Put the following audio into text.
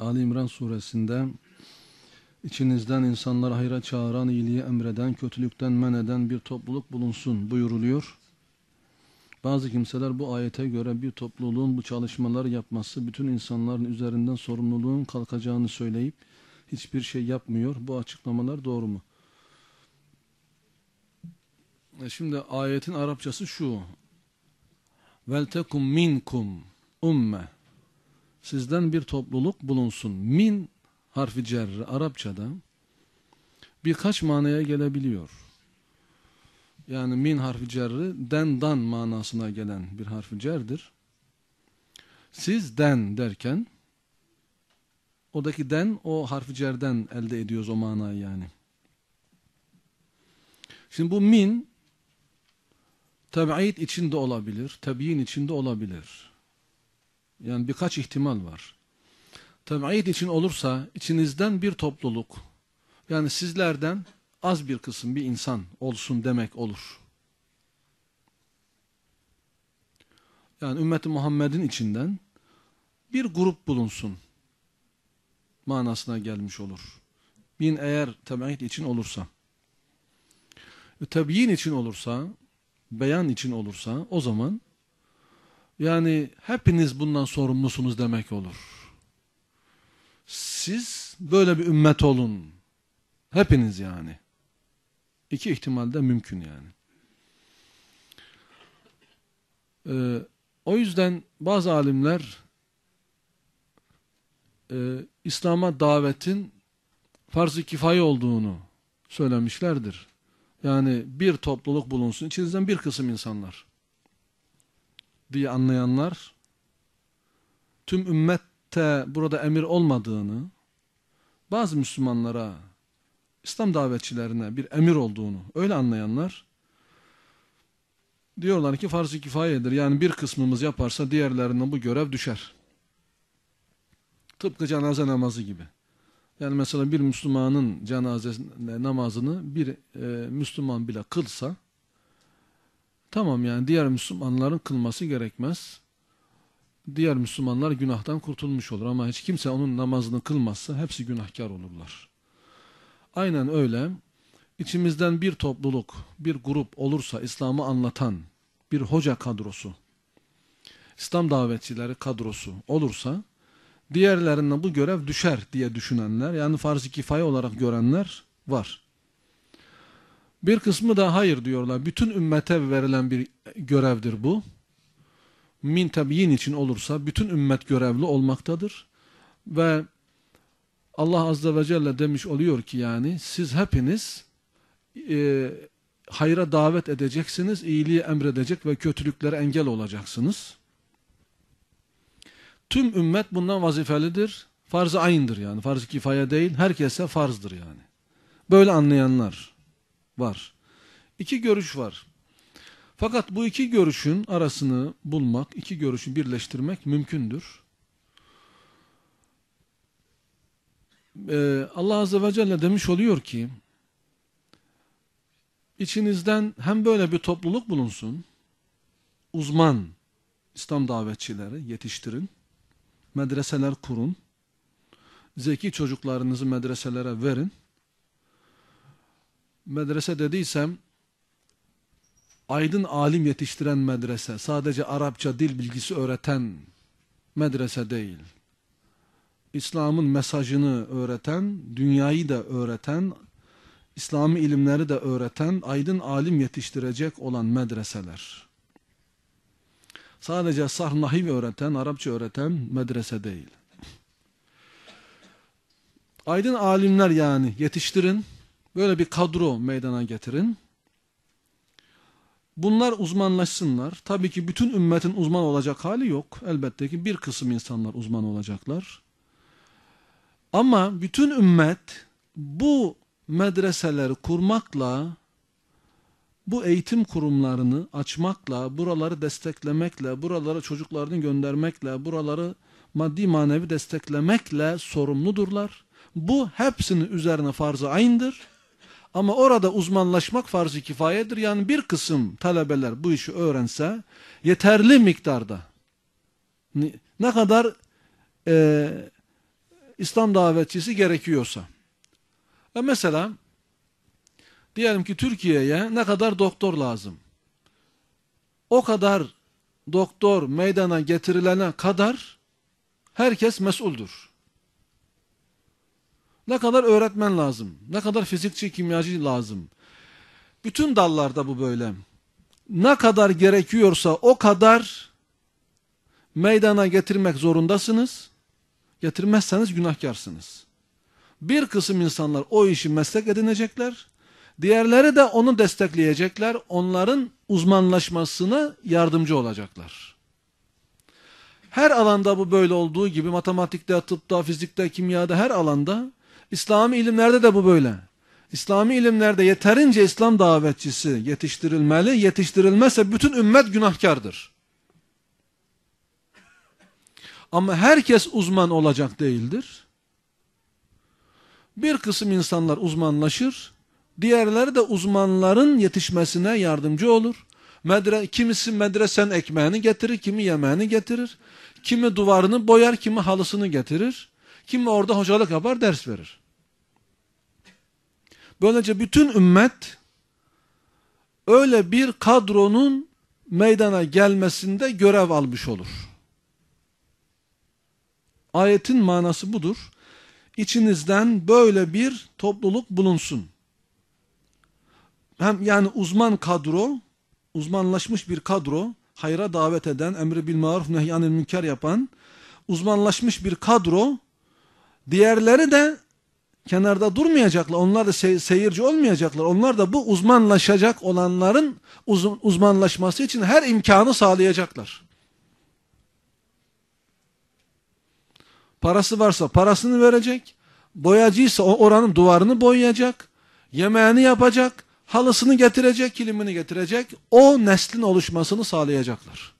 Ali İmran suresinde içinizden insanları hayra çağıran, iyiliği emreden, kötülükten men eden bir topluluk bulunsun buyuruluyor. Bazı kimseler bu ayete göre bir topluluğun bu çalışmalar yapması bütün insanların üzerinden sorumluluğun kalkacağını söyleyip hiçbir şey yapmıyor. Bu açıklamalar doğru mu? E şimdi ayetin Arapçası şu. Veltekum minkum umme. Sizden bir topluluk bulunsun. Min harfi cerri Arapçada birkaç manaya gelebiliyor. Yani min harfi cerri den dan manasına gelen bir harfi cerdir. Siz den derken odaki den o harfi cerden elde ediyoruz o manayı yani. Şimdi bu min tabi'id içinde olabilir, tabi'in içinde olabilir. Yani birkaç ihtimal var. Tabi'id için olursa içinizden bir topluluk yani sizlerden az bir kısım bir insan olsun demek olur. Yani ümmeti Muhammed'in içinden bir grup bulunsun manasına gelmiş olur. Bin eğer tebayit için olursa. Tebyin için olursa, beyan için olursa o zaman yani hepiniz bundan sorumlusunuz demek olur. Siz böyle bir ümmet olun. Hepiniz yani. İki ihtimalde mümkün yani. Ee, o yüzden bazı alimler e, İslam'a davetin farz-ı kifaye olduğunu söylemişlerdir. Yani bir topluluk bulunsun, içinizden bir kısım insanlar diye anlayanlar tüm ümmette burada emir olmadığını bazı Müslümanlara İslam davetçilerine bir emir olduğunu öyle anlayanlar diyorlar ki farz-ı kifayedir. Yani bir kısmımız yaparsa diğerlerine bu görev düşer. Tıpkı cenaze namazı gibi. Yani mesela bir Müslümanın cenaze namazını bir e, Müslüman bile kılsa tamam yani diğer Müslümanların kılması gerekmez. Diğer Müslümanlar günahtan kurtulmuş olur ama hiç kimse onun namazını kılmazsa hepsi günahkar olurlar. Aynen öyle. İçimizden bir topluluk, bir grup olursa İslam'ı anlatan bir hoca kadrosu, İslam davetçileri kadrosu olursa diğerlerine bu görev düşer diye düşünenler yani farz-ı kifaye olarak görenler var. Bir kısmı da hayır diyorlar. Bütün ümmete verilen bir görevdir bu. Min tabiyin için olursa bütün ümmet görevli olmaktadır. Ve Allah Azze ve Celle demiş oluyor ki yani siz hepiniz e, hayra davet edeceksiniz, iyiliği emredecek ve kötülüklere engel olacaksınız. Tüm ümmet bundan vazifelidir. Farz-ı ayındır yani. Farz-ı kifaya değil, herkese farzdır yani. Böyle anlayanlar var. İki görüş var. Fakat bu iki görüşün arasını bulmak, iki görüşü birleştirmek mümkündür. Ee, Allah Azze ve Celle demiş oluyor ki, içinizden hem böyle bir topluluk bulunsun, uzman İslam davetçileri yetiştirin, medreseler kurun, zeki çocuklarınızı medreselere verin. Medrese dediysem, aydın alim yetiştiren medrese, sadece Arapça dil bilgisi öğreten medrese değil. İslam'ın mesajını öğreten, dünyayı da öğreten, İslami ilimleri de öğreten, aydın alim yetiştirecek olan medreseler. Sadece sarh nahiv öğreten, Arapça öğreten medrese değil. Aydın alimler yani yetiştirin, böyle bir kadro meydana getirin. Bunlar uzmanlaşsınlar. Tabii ki bütün ümmetin uzman olacak hali yok. Elbette ki bir kısım insanlar uzman olacaklar. Ama bütün ümmet bu medreseleri kurmakla, bu eğitim kurumlarını açmakla, buraları desteklemekle, buralara çocuklarını göndermekle, buraları maddi manevi desteklemekle sorumludurlar. Bu hepsinin üzerine farz-ı aynıdır. Ama orada uzmanlaşmak farz-ı kifayedir. Yani bir kısım talebeler bu işi öğrense yeterli miktarda ne kadar e, İslam davetçisi gerekiyorsa. Ve mesela diyelim ki Türkiye'ye ne kadar doktor lazım? O kadar doktor meydana getirilene kadar herkes mesuldür. Ne kadar öğretmen lazım? Ne kadar fizikçi, kimyacı lazım? Bütün dallarda bu böyle. Ne kadar gerekiyorsa o kadar meydana getirmek zorundasınız. Getirmezseniz günahkarsınız. Bir kısım insanlar o işi meslek edinecekler. Diğerleri de onu destekleyecekler. Onların uzmanlaşmasına yardımcı olacaklar. Her alanda bu böyle olduğu gibi matematikte, tıpta, fizikte, kimyada her alanda İslami ilimlerde de bu böyle. İslami ilimlerde yeterince İslam davetçisi yetiştirilmeli. Yetiştirilmezse bütün ümmet günahkardır. Ama herkes uzman olacak değildir. Bir kısım insanlar uzmanlaşır. Diğerleri de uzmanların yetişmesine yardımcı olur. Medre, kimisi medresen ekmeğini getirir, kimi yemeğini getirir. Kimi duvarını boyar, kimi halısını getirir. Kimi orada hocalık yapar, ders verir. Böylece bütün ümmet öyle bir kadronun meydana gelmesinde görev almış olur. Ayetin manası budur. İçinizden böyle bir topluluk bulunsun. Hem yani uzman kadro, uzmanlaşmış bir kadro, hayra davet eden, emri bil maruf nehyanil münker yapan, uzmanlaşmış bir kadro, diğerleri de kenarda durmayacaklar. Onlar da se seyirci olmayacaklar. Onlar da bu uzmanlaşacak olanların uz uzmanlaşması için her imkanı sağlayacaklar. Parası varsa parasını verecek. Boyacıysa oranın duvarını boyayacak. Yemeğini yapacak. Halısını getirecek, kilimini getirecek. O neslin oluşmasını sağlayacaklar.